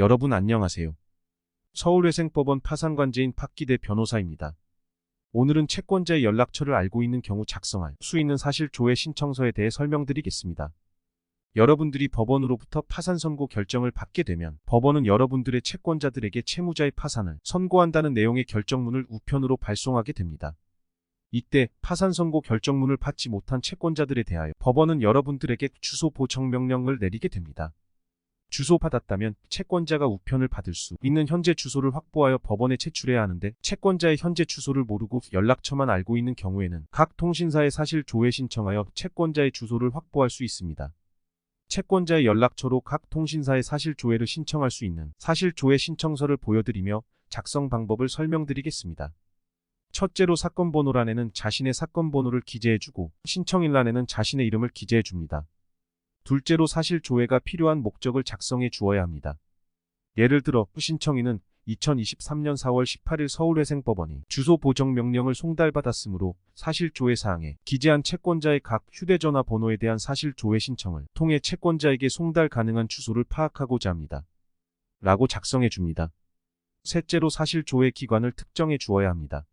여러분 안녕하세요. 서울회생법원 파산관제인 박기대 변호사입니다. 오늘은 채권자의 연락처를 알고 있는 경우 작성할 수 있는 사실 조회 신청서에 대해 설명드리겠습니다. 여러분들이 법원으로부터 파산 선고 결정을 받게 되면 법원은 여러분들의 채권자들에게 채무자의 파산을 선고한다는 내용의 결정문을 우편으로 발송하게 됩니다. 이때 파산 선고 결정문을 받지 못한 채권자들에 대하여 법원은 여러분들에게 주소 보청 명령을 내리게 됩니다. 주소 받았다면 채권자가 우편을 받을 수 있는 현재 주소를 확보하여 법원에 제출해야 하는데 채권자의 현재 주소를 모르고 연락처만 알고 있는 경우에는 각 통신사에 사실 조회 신청하여 채권자의 주소를 확보할 수 있습니다. 채권자의 연락처로 각 통신사에 사실 조회를 신청할 수 있는 사실 조회 신청서를 보여드리며 작성 방법을 설명드리겠습니다. 첫째로 사건 번호란에는 자신의 사건 번호를 기재해주고 신청일란에는 자신의 이름을 기재해줍니다. 둘째로 사실 조회가 필요한 목적을 작성해 주어야 합니다. 예를 들어 신청인은 2023년 4월 18일 서울회생법원이 주소 보정 명령을 송달받았으므로 사실 조회 사항에 기재한 채권자의 각 휴대전화 번호에 대한 사실 조회 신청을 통해 채권자에게 송달 가능한 주소를 파악하고자 합니다. 라고 작성해 줍니다. 셋째로 사실 조회 기관을 특정해 주어야 합니다.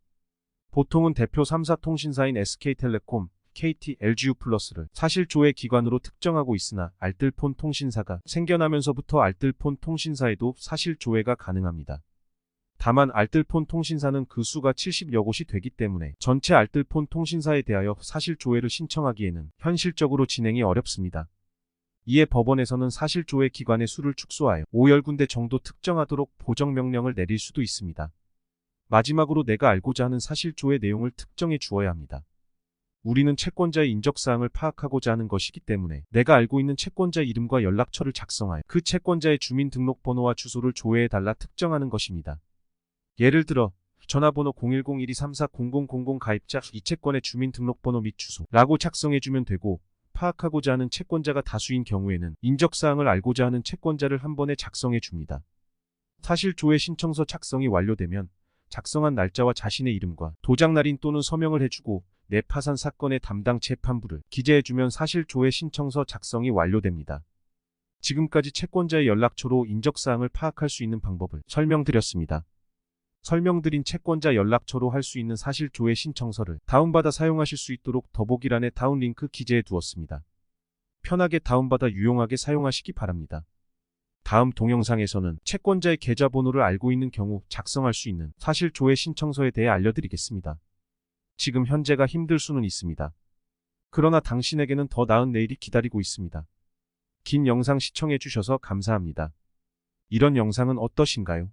보통은 대표 3사 통신사인 SK텔레콤, KT, LGU 플러스를 사실 조회 기관으로 특정하고 있으나 알뜰폰 통신사가 생겨나면서부터 알뜰폰 통신사에도 사실 조회가 가능합니다. 다만 알뜰폰 통신사는 그 수가 70여 곳이 되기 때문에 전체 알뜰폰 통신사에 대하여 사실 조회를 신청하기에는 현실적으로 진행이 어렵습니다. 이에 법원에서는 사실 조회 기관의 수를 축소하여 5열군데 정도 특정하도록 보정 명령을 내릴 수도 있습니다. 마지막으로 내가 알고자 하는 사실 조회 내용을 특정해 주어야 합니다. 우리는 채권자의 인적사항을 파악하고자 하는 것이기 때문에 내가 알고 있는 채권자 이름과 연락처를 작성하여 그 채권자의 주민등록번호와 주소를 조회해달라 특정하는 것입니다. 예를 들어 전화번호 010-1234-0000 가입자 이 채권의 주민등록번호 및 주소라고 작성해주면 되고 파악하고자 하는 채권자가 다수인 경우에는 인적사항을 알고자 하는 채권자를 한 번에 작성해 줍니다. 사실 조회 신청서 작성이 완료되면 작성한 날짜와 자신의 이름과 도장날인 또는 서명을 해주고 내 파산 사건의 담당 재판부를 기재해주면 사실 조회 신청서 작성이 완료됩니다. 지금까지 채권자의 연락처로 인적사항을 파악할 수 있는 방법을 설명드렸습니다. 설명드린 채권자 연락처로 할 수 있는 사실 조회 신청서를 다운받아 사용하실 수 있도록 더보기란에 다운 링크 기재해 두었습니다. 편하게 다운받아 유용하게 사용하시기 바랍니다. 다음 동영상에서는 채권자의 계좌번호를 알고 있는 경우 작성할 수 있는 사실 조회 신청서에 대해 알려드리겠습니다. 지금 현재가 힘들 수는 있습니다. 그러나 당신에게는 더 나은 내일이 기다리고 있습니다. 긴 영상 시청해 주셔서 감사합니다. 이런 영상은 어떠신가요?